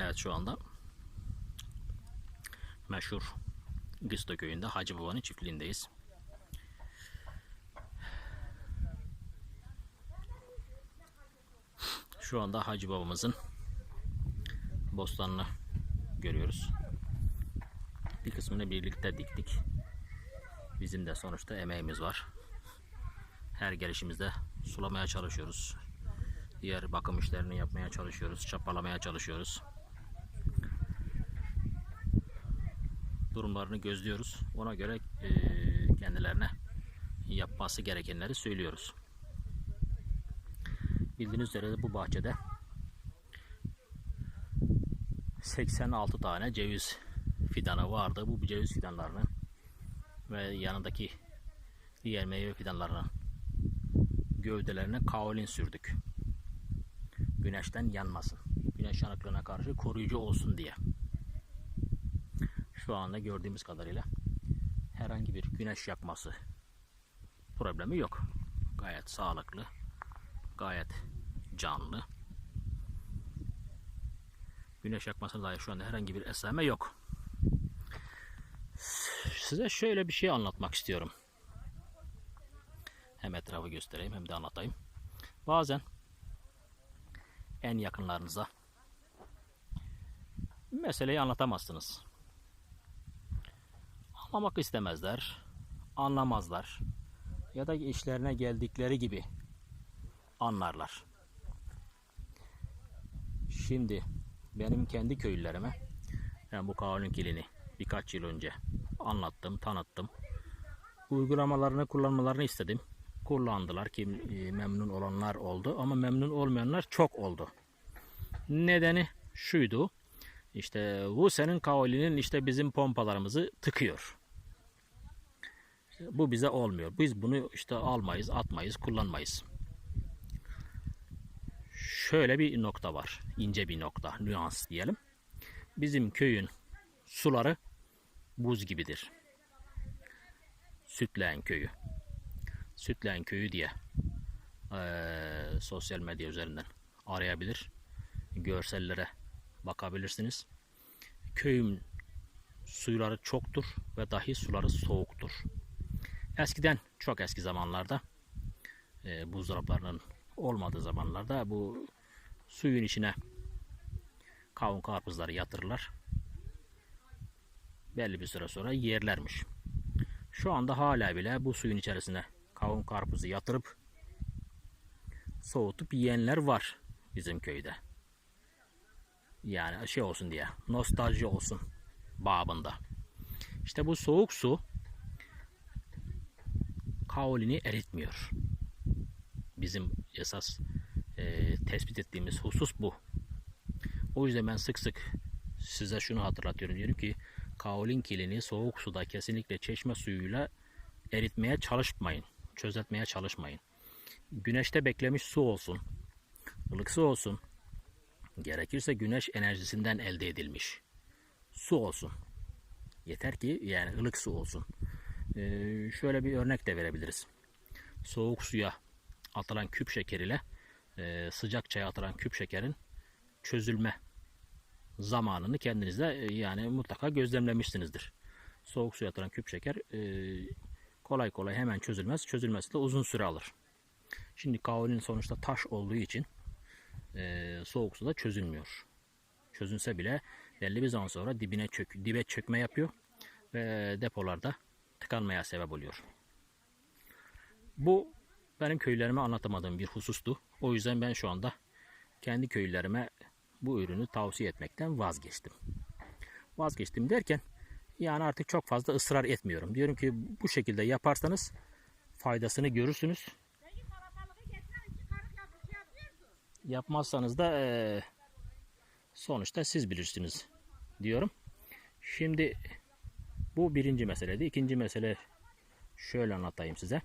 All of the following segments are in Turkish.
Evet şu anda meşhur Gisto köyünde Hacı Baba'nın çiftliğindeyiz. Şu anda Hacı Babamızın bostanını görüyoruz. Bir kısmını birlikte diktik. Bizim de sonuçta emeğimiz var. Her gelişimizde sulamaya çalışıyoruz. Diğer bakım işlerini yapmaya çalışıyoruz. Çapalamaya çalışıyoruz. Durumlarını gözlüyoruz. Ona göre eee, kendilerine yapması gerekenleri söylüyoruz. Bildiğiniz üzere bu bahçede 86 tane ceviz fidanı vardı. Bu ceviz fidanlarını ve yanındaki diğer meyve fidanlarının gövdelerine kaolin sürdük. Güneşten yanmasın. Güneş yanıklığına karşı koruyucu olsun diye. Şu anda gördüğümüz kadarıyla herhangi bir güneş yakması problemi yok. Gayet sağlıklı, gayet canlı. Güneş yakmasına dair şu anda herhangi bir esame yok. Size şöyle bir şey anlatmak istiyorum. Hem etrafı göstereyim hem de anlatayım. Bazen en yakınlarınıza meseleyi anlatamazsınız. Anlamak istemezler, anlamazlar ya da işlerine geldikleri gibi anlarlar. Şimdi benim kendi köylülerime ben bu kanun kilini birkaç yıl önce anlattım, tanıttım. Uygulamalarını kullanmalarını istedim. Kullandılar ki e, memnun olanlar oldu ama memnun olmayanlar çok oldu. Nedeni şuydu. İşte bu senin kaolinin işte bizim pompalarımızı tıkıyor. Bu bize olmuyor. Biz bunu işte almayız, atmayız, kullanmayız. Şöyle bir nokta var. ince bir nokta, nüans diyelim. Bizim köyün suları buz gibidir. Sütleyen köyü. Sütleyen köyü diye eee, sosyal medya üzerinden arayabilir. Görsellere bakabilirsiniz. Köyün suyları çoktur ve dahi suları soğuktur. Eskiden çok eski zamanlarda e, buzdolaplarının olmadığı zamanlarda bu suyun içine kavun karpuzları yatırırlar. Belli bir süre sonra yerlermiş. Şu anda hala bile bu suyun içerisine kavun karpuzu yatırıp soğutup yiyenler var bizim köyde. Yani şey olsun diye, nostalji olsun babında. İşte bu soğuk su kaolini eritmiyor. Bizim esas e, tespit ettiğimiz husus bu. O yüzden ben sık sık size şunu hatırlatıyorum. Diyorum ki kaolin kilini soğuk suda kesinlikle çeşme suyuyla eritmeye çalışmayın. Çözeltmeye çalışmayın. Güneşte beklemiş su olsun. ılık su olsun. Gerekirse güneş enerjisinden elde edilmiş su olsun. Yeter ki yani ılık su olsun. Ee, şöyle bir örnek de verebiliriz. Soğuk suya atılan küp şeker ile e, sıcak çaya atılan küp şekerin çözülme zamanını kendinizde e, yani mutlaka gözlemlemişsinizdir. Soğuk suya atılan küp şeker e, kolay kolay hemen çözülmez. Çözülmesi de uzun süre alır. Şimdi kaolin sonuçta taş olduğu için e, soğuk suda çözülmüyor. Çözünse bile belli bir zaman sonra dibine çök, dibe çökme yapıyor ve depolarda tıkanmaya sebep oluyor. Bu benim köylerime anlatamadığım bir husustu. O yüzden ben şu anda kendi köylerime bu ürünü tavsiye etmekten vazgeçtim. Vazgeçtim derken yani artık çok fazla ısrar etmiyorum. Diyorum ki bu şekilde yaparsanız faydasını görürsünüz. Yapmazsanız da eee, sonuçta siz bilirsiniz diyorum. Şimdi bu birinci meseleydi. İkinci mesele şöyle anlatayım size.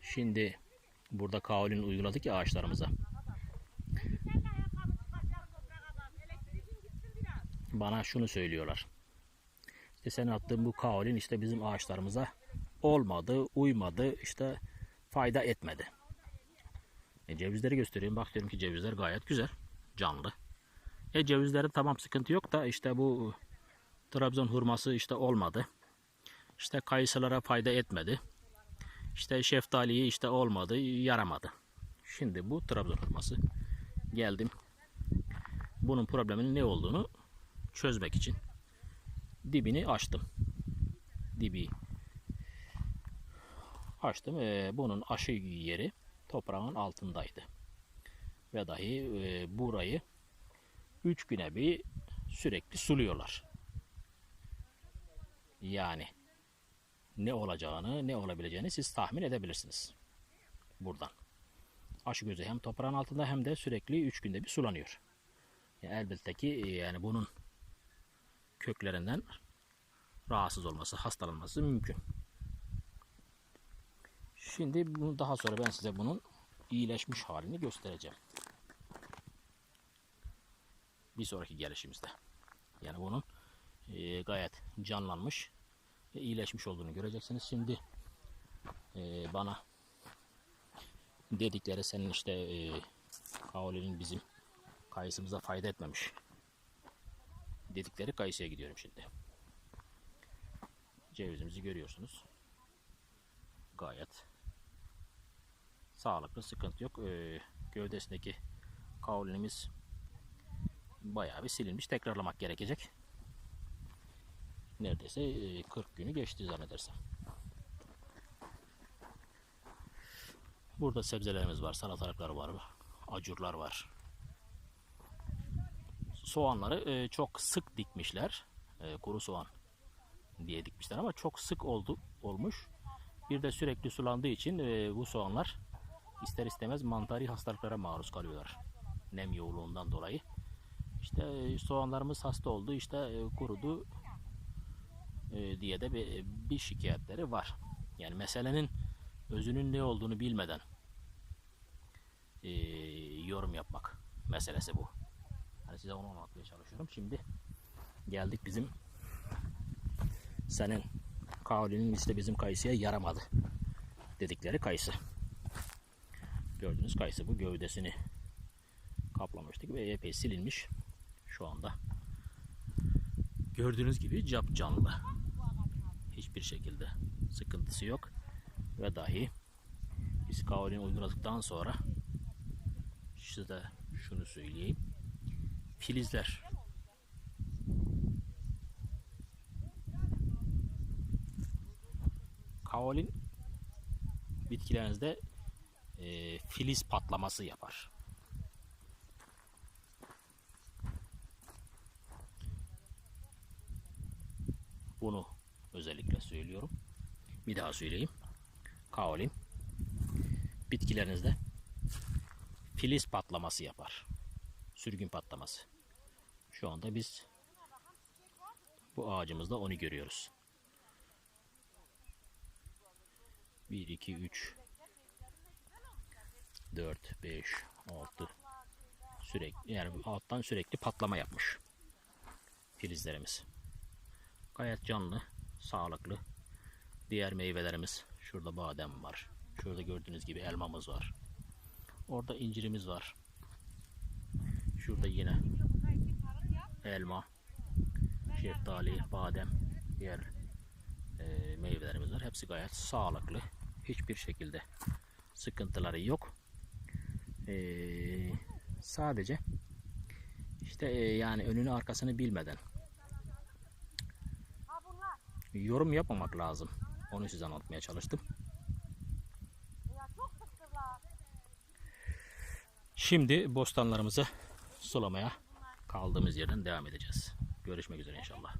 Şimdi burada kaolin uyguladık ya ağaçlarımıza. Bana şunu söylüyorlar. İşte sen attığın bu kaolin işte bizim ağaçlarımıza olmadı, uymadı, işte fayda etmedi. E, cevizleri gösteriyorum. Bak diyorum ki cevizler gayet güzel, canlı. E cevizlerin tamam sıkıntı yok da işte bu Trabzon hurması işte olmadı. İşte kayısılara fayda etmedi. İşte şeftaliyi işte olmadı, yaramadı. Şimdi bu Trabzon hurması. Geldim. Bunun probleminin ne olduğunu çözmek için dibini açtım. Dibi açtım. Ee, bunun aşı yeri toprağın altındaydı. Ve dahi e, burayı 3 güne bir sürekli suluyorlar. Yani ne olacağını, ne olabileceğini siz tahmin edebilirsiniz. Buradan. Aşı gözü hem toprağın altında hem de sürekli 3 günde bir sulanıyor. Elbette ki e, yani bunun köklerinden rahatsız olması, hastalanması mümkün. Şimdi bunu daha sonra ben size bunun iyileşmiş halini göstereceğim. Bir sonraki gelişimizde. Yani bunun e, gayet canlanmış iyileşmiş olduğunu göreceksiniz. Şimdi e, bana dedikleri senin işte e, kaolinin bizim kayısımıza fayda etmemiş dedikleri kayısıya gidiyorum şimdi. Cevizimizi görüyorsunuz. Gayet sağlıklı, sıkıntı yok. Ee, gövdesindeki kaulinimiz bayağı bir silinmiş. Tekrarlamak gerekecek. Neredeyse e, 40 günü geçti zannedersem. Burada sebzelerimiz var, salatalıklar var, acurlar var. Soğanları e, çok sık dikmişler. E, kuru soğan diye dikmişler ama çok sık oldu olmuş. Bir de sürekli sulandığı için e, bu soğanlar ister istemez mantari hastalıklara maruz kalıyorlar. Nem yoğunluğundan dolayı. İşte e, soğanlarımız hasta oldu, işte e, kurudu e, diye de bir, bir şikayetleri var. Yani meselenin özünün ne olduğunu bilmeden e, yorum yapmak meselesi bu. Hani size onu anlatmaya çalışıyorum. Şimdi geldik bizim senin kavlinin işte bizim kayısıya yaramadı dedikleri kayısı. Gördüğünüz kayısı bu gövdesini kaplamıştık ve epey silinmiş şu anda. Gördüğünüz gibi cap canlı. Hiçbir şekilde sıkıntısı yok. Ve dahi biz kaolin uyguladıktan sonra size şunu söyleyeyim. Filizler kaolin bitkilerinizde e, filiz patlaması yapar. Bunu özellikle söylüyorum. Bir daha söyleyeyim. Kaolin bitkilerinizde filiz patlaması yapar. Sürgün patlaması. Şu anda biz bu ağacımızda onu görüyoruz. 1, 2, 3, 4, 5, 6 sürekli yani alttan sürekli patlama yapmış filizlerimiz. Gayet canlı, sağlıklı. Diğer meyvelerimiz şurada badem var. Şurada gördüğünüz gibi elmamız var. Orada incirimiz var. Şurada yine elma, şeftali, badem, diğer e, meyvelerimiz var. Hepsi gayet sağlıklı. Hiçbir şekilde sıkıntıları yok. E, sadece işte e, yani önünü arkasını bilmeden yorum yapmamak lazım. Onu size anlatmaya çalıştım. Şimdi bostanlarımızı sulamaya kaldığımız yerden devam edeceğiz. Görüşmek üzere inşallah.